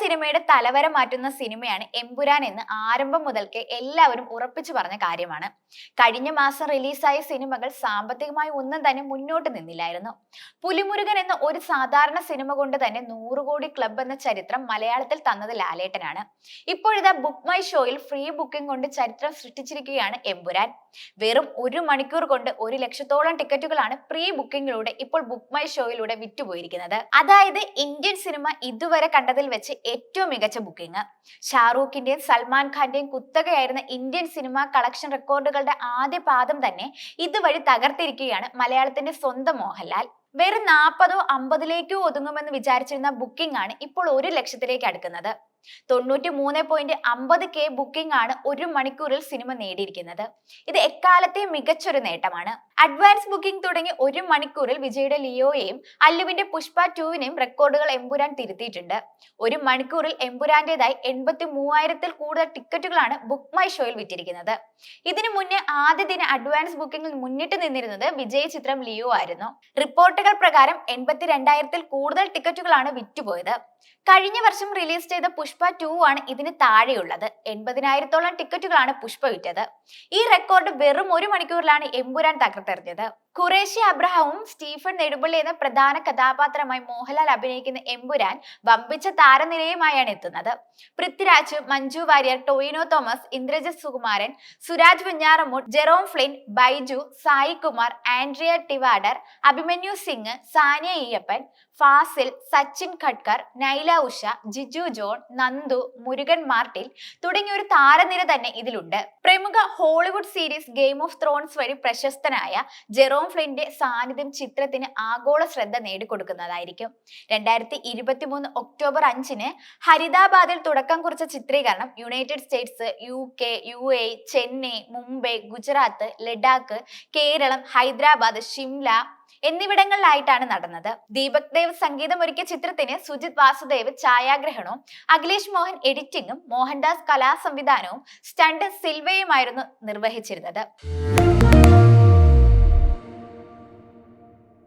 സിനിമയുടെ തലവര മാറ്റുന്ന സിനിമയാണ് എമ്പുരാൻ എന്ന് ആരംഭം മുതൽക്കേ എല്ലാവരും ഉറപ്പിച്ചു പറഞ്ഞ കാര്യമാണ്. കഴിഞ്ഞ മാസം റിലീസായ സിനിമകൾ സാമ്പത്തികമായി ഒന്നും തന്നെ മുന്നോട്ട് നിന്നില്ലായിരുന്നു. പുലിമുരുകൻ എന്ന ഒരു സാധാരണ സിനിമ കൊണ്ട് തന്നെ നൂറുകോടി ക്ലബ് എന്ന ചരിത്രം മലയാളത്തിൽ തന്നത് ലാലേട്ടനാണ്. ഇപ്പോഴിതാ ബുക്ക് മൈ ഷോയിൽ ഫ്രീ ബുക്കിംഗ് കൊണ്ട് ചരിത്രം സൃഷ്ടിച്ചിരിക്കുകയാണ് എമ്പുരാൻ. വെറും ഒരു മണിക്കൂർ കൊണ്ട് ഒരു ലക്ഷത്തോളം ടിക്കറ്റുകളാണ് പ്രീ ബുക്കിംഗിലൂടെ ഇപ്പോൾ ബുക്ക് മൈ ഷോയിലൂടെ വിറ്റുപോയിരിക്കുന്നത്. അതായത് ഇന്ത്യൻ സിനിമ ഇതുവരെ കണ്ടതിൽ വെച്ച് ഏറ്റവും മികച്ച ബുക്കിംഗ്. ഷാറൂഖിന്റെയും സൽമാൻ ഖാന്റെയും കുത്തകയായിരുന്ന ഇന്ത്യൻ സിനിമ കളക്ഷൻ റെക്കോർഡുകളുടെ ആദ്യ പാദം തന്നെ ഇതുവഴി തകർത്തിരിക്കുകയാണ് മലയാളത്തിന്റെ സ്വന്തം മോഹൻലാൽ. വെറും നാൽപ്പതോ അമ്പതിലേക്കോ ഒതുങ്ങുമെന്ന് വിചാരിച്ചിരുന്ന ബുക്കിംഗ് ആണ് ഇപ്പോൾ ഒരു ലക്ഷത്തിലേക്ക് അടുക്കുന്നത്. തൊണ്ണൂറ്റി മൂന്ന് പോയിന്റ് അമ്പത് കെ ബുക്കിംഗ് ആണ് ഒരു മണിക്കൂറിൽ സിനിമ നേടിയിരിക്കുന്നത്. ഇത് എക്കാലത്തെ മികച്ചൊരു നേട്ടമാണ്. അഡ്വാൻസ് ബുക്കിംഗ് തുടങ്ങി ഒരു മണിക്കൂറിൽ വിജയുടെ ലിയോയെയും അല്ലുവിന്റെ പുഷ്പ ടൂവിനെയും റെക്കോർഡുകൾ എമ്പുരാൻ തിരുത്തിയിട്ടുണ്ട്. ഒരു മണിക്കൂറിൽ എമ്പുരാന്റേതായി എൺപത്തി മൂവായിരത്തിൽ കൂടുതൽ ടിക്കറ്റുകളാണ് ബുക്ക് മൈ ഷോയിൽ വിറ്റിരിക്കുന്നത്. ഇതിനു മുന്നേ ആദ്യ ദിന അഡ്വാൻസ് ബുക്കിംഗിൽ മുന്നിട്ട് നിന്നിരുന്നത് വിജയ് ചിത്രം ലിയോ ആയിരുന്നു. റിപ്പോർട്ടുകൾ പ്രകാരം എൺപത്തി രണ്ടായിരത്തിൽ കൂടുതൽ ടിക്കറ്റുകളാണ് വിറ്റുപോയത്. കഴിഞ്ഞ വർഷം റിലീസ് ചെയ്ത പുഷ്പ ടു ആണ് ഇതിന് താഴെയുള്ളത്. എൺപതിനായിരത്തോളം ടിക്കറ്റുകളാണ് പുഷ്പ വിറ്റത്. ഈ റെക്കോർഡ് വെറും ഒരു മണിക്കൂറിലാണ് എമ്പുരാൻ തകർത്തെറിഞ്ഞത്. ഖുറേഷി അബ്രഹാമും സ്റ്റീഫൻ നെടുമ്പള്ളി എന്ന പ്രധാന കഥാപാത്രമായി മോഹൻലാൽ അഭിനയിക്കുന്ന എമ്പുരാൻ വമ്പിച്ച താരനിരയുമായാണ് എത്തുന്നത്. Prithviraj Manju Warrier Tovino Thomas Indrajith Sukumaran Suraj Venjaramoodu Jerome Flynn Baiju Sai Kumar Andrea Tivadar Abhimanyu Singh Saniya Iyappan Fazil Sachin Khedekar Naila Usha Giju John Nandu Murugan Martin തുടങ്ങിയ ഒരു താരനിര തന്നെ ഇതിലുണ്ട്. പ്രമുഖ Hollywood series game of thrones വഴി പ്രശസ്തനായ Jerome ഫ്ലിന്റെ സാന്നിധ്യം ചിത്രത്തിന് ആഗോള ശ്രദ്ധ നേടിക്കൊടുക്കുന്നതായിരിക്കും. രണ്ടായിരത്തി ഇരുപത്തി മൂന്ന് ഒക്ടോബർ അഞ്ചിന് ഹരിതാബാദിൽ തുടക്കം കുറിച്ച ചിത്രീകരണം United States U K U A Chennai Mumbai Gujarat Ladakh Kerala Hyderabad Shimla എന്നിവിടങ്ങളിലായിട്ടാണ് നടന്നത്. ദീപക് ദേവ് സംഗീതം ഒരുക്കിയ ചിത്രത്തിന് സുജിത് വാസുദേവ് ഛായാഗ്രഹണവും അഖിലേഷ് മോഹൻ എഡിറ്റിംഗും മോഹൻദാസ് കലാ സംവിധാനവും സ്റ്റണ്ട് സിൽവയുമായിരുന്നു നിർവഹിച്ചിരുന്നത്.